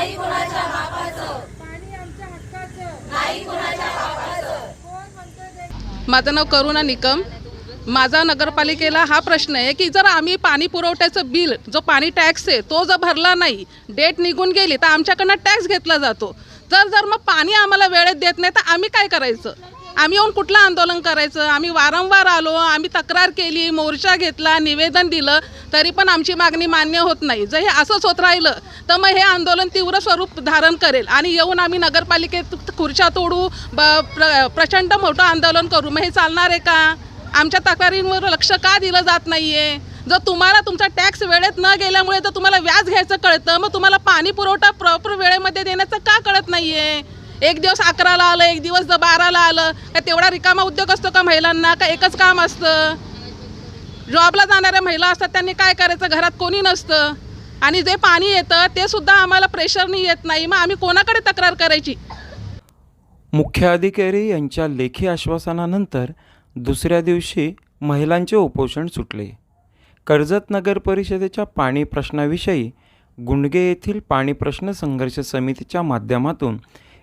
नाही कोणाच्या माझं नाव करुणा निकम. माझा नगरपालिकेला हा प्रश्न आहे की जर आम्ही पाणी पुरवठ्याचं बिल जो पाणी टॅक्स आहे तो जर भरला नाही डेट निघून गेली तर आमच्याकडनं टॅक्स घेतला जातो. जर जर मग पाणी आम्हाला वेळेत देत नाही तर आम्ही काय करायचं? आम्ही येऊन कुठलं आंदोलन करायचं? आम्ही वारंवार आलो आम्ही तक्रार केली मोर्चा घेतला निवेदन दिलं तरी पण आमची मागणी मान्य होत नाही. जर हे असंच होत राहिलं तर मग हे आंदोलन तीव्र स्वरूप धारण करेल आणि येऊन आम्ही नगरपालिकेत खुर्च्या तोडू ब प्र प्रचंड मोठं आंदोलन करू. मग हे चालणार आहे का? आमच्या तक्रारींवर लक्ष का दिलं जात नाही आहे जर तुम्हाला तुमचा टॅक्स वेळेत न गेल्यामुळे जर तुम्हाला व्याज घ्यायचं कळतं मग तुम्हाला पाणी पुरवठा प्रॉपर वेळेमध्ये देण्याचं का कळत नाही आहे एक दिवस अकराला आलं एक दिवस जर बाराला आलं का तेवढा रिकामा उद्योग असतो का महिलांना? का एकच काम असतं? जॉबला जाणाऱ्या महिला असतात त्यांनी काय करायचं? घरात कोणी नसतं. आणि जे पाणी येतं ते सुद्धा आम्हाला प्रेशरनी येत नाही. मग आम्ही कोणाकडे तक्रार करायची? मुख्याधिकारी यांच्या लेखी आश्वासनानंतर दुसऱ्या दिवशी महिलांचे उपोषण सुटले. कर्जत नगर परिषदेच्या पाणी प्रश्नाविषयी गुंडगे येथील पाणी प्रश्न संघर्ष समितीच्या माध्यमातून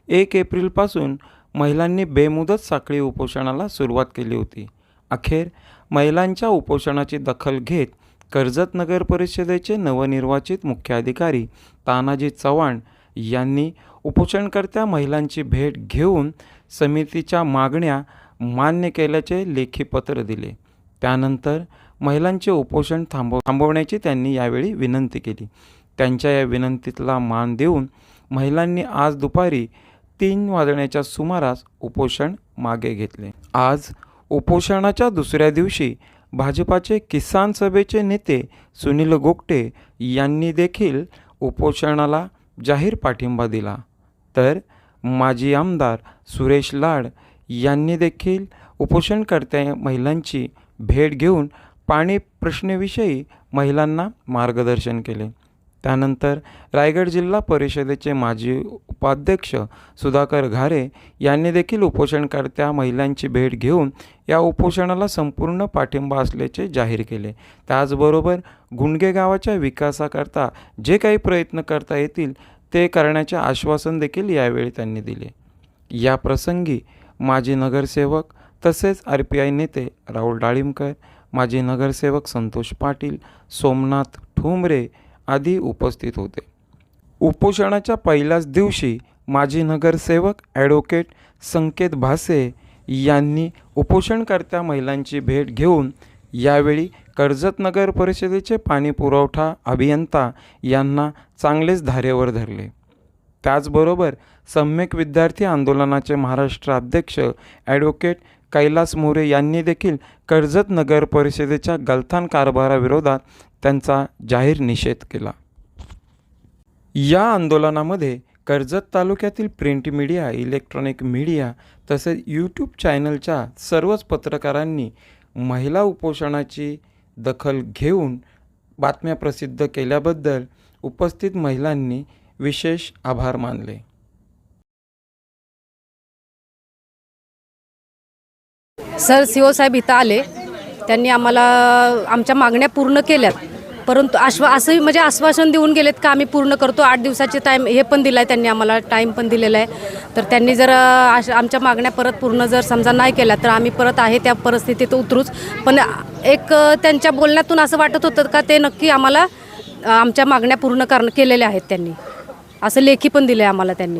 एक एप्रिलपासून महिलांनी बेमुदत साखळी उपोषणाला सुरुवात केली होती. अखेर महिलांच्या उपोषणाची दखल घेत कर्जत नगर परिषदेचे नवनिर्वाचित मुख्याधिकारी तानाजी चव्हाण यांनी उपोषणकर्त्या महिलांची भेट घेऊन समितीच्या मागण्या मान्य केल्याचे लेखी पत्र दिले. त्यानंतर महिलांचे उपोषण थांबव थांबवण्याची त्यांनी यावेळी विनंती केली. त्यांच्या या विनंतीला मान देऊन महिलांनी आज दुपारी तीन वाजण्याच्या सुमारास उपोषण मागे घेतले. आज उपोषणाच्या दुसऱ्या दिवशी भाजपाचे किसान सभेचे नेते सुनील गोगटे यांनी देखील उपोषणाला जाहीर पाठिंबा दिला. तर माजी आमदार सुरेश लाड यांनी देखील उपोषणकर्त्या महिलांची भेट घेऊन पाणी प्रश्नाविषयी महिलांना मार्गदर्शन केले. त्यानंतर रायगड जिल्हा परिषदेचे माजी उपाध्यक्ष सुधाकर घारे यांनी देखील उपोषणकर्त्या महिलांची भेट घेऊन या उपोषणाला संपूर्ण पाठिंबा असल्याचे जाहीर केले. त्याचबरोबर गुंडगे गावाच्या विकासाकरता जे काही प्रयत्न करता येतील ते करण्याचे आश्वासन देखील यावेळी त्यांनी दिले. या प्रसंगी माजी नगरसेवक तसेच आर पी आय नेते राहुल डाळिंबकर माजी नगरसेवक संतोष पाटील सोमनाथ ठोंबरे आदी उपस्थित होते. उपोषणाच्या पहिल्याच दिवशी माजी नगरसेवक ॲडव्होकेट संकेत भासे यांनी उपोषणकर्त्या महिलांची भेट घेऊन यावेळी कर्जत नगर परिषदेचे पाणी पुरवठा अभियंता यांना चांगलेच धारेवर धरले. त्याचबरोबर सम्यक विद्यार्थी आंदोलनाचे महाराष्ट्र अध्यक्ष ॲडव्होकेट कैलास मोरे यांनी देखील कर्जत नगर परिषदेच्या गलथान कारभाराविरोधात त्यांचा जाहीर निषेध केला. या आंदोलनामध्ये कर्जत तालुक्यातील प्रिंट मीडिया इलेक्ट्रॉनिक मीडिया तसेच यूट्यूब चॅनलच्या सर्वच पत्रकारांनी महिला उपोषणाची दखल घेऊन बातम्या प्रसिद्ध केल्याबद्दल उपस्थित महिलांनी विशेष आभार मानले. सर सी ओ साहेब इथं आले. त्यांनी आम्हाला आमच्या मागण्या पूर्ण केल्यात. परंतु आश्वा असंही म्हणजे आश्वासन देऊन गेलेत का आम्ही पूर्ण करतो. आठ दिवसाचे टाईम हे पण दिलं आहे त्यांनी आम्हाला टाईम पण दिलेला आहे. तर त्यांनी जर आश- आमच्या मागण्या परत पूर्ण जर समजा नाही केल्या तर आम्ही परत आहे त्या परिस्थितीत उतरूच. पण एक त्यांच्या बोलण्यातून असं वाटत होतं का ते नक्की आम्हाला आमच्या मागण्या पूर्ण कर केलेल्या आहेत त्यांनी. असं लेखी पण दिलं आहे आम्हाला त्यांनी.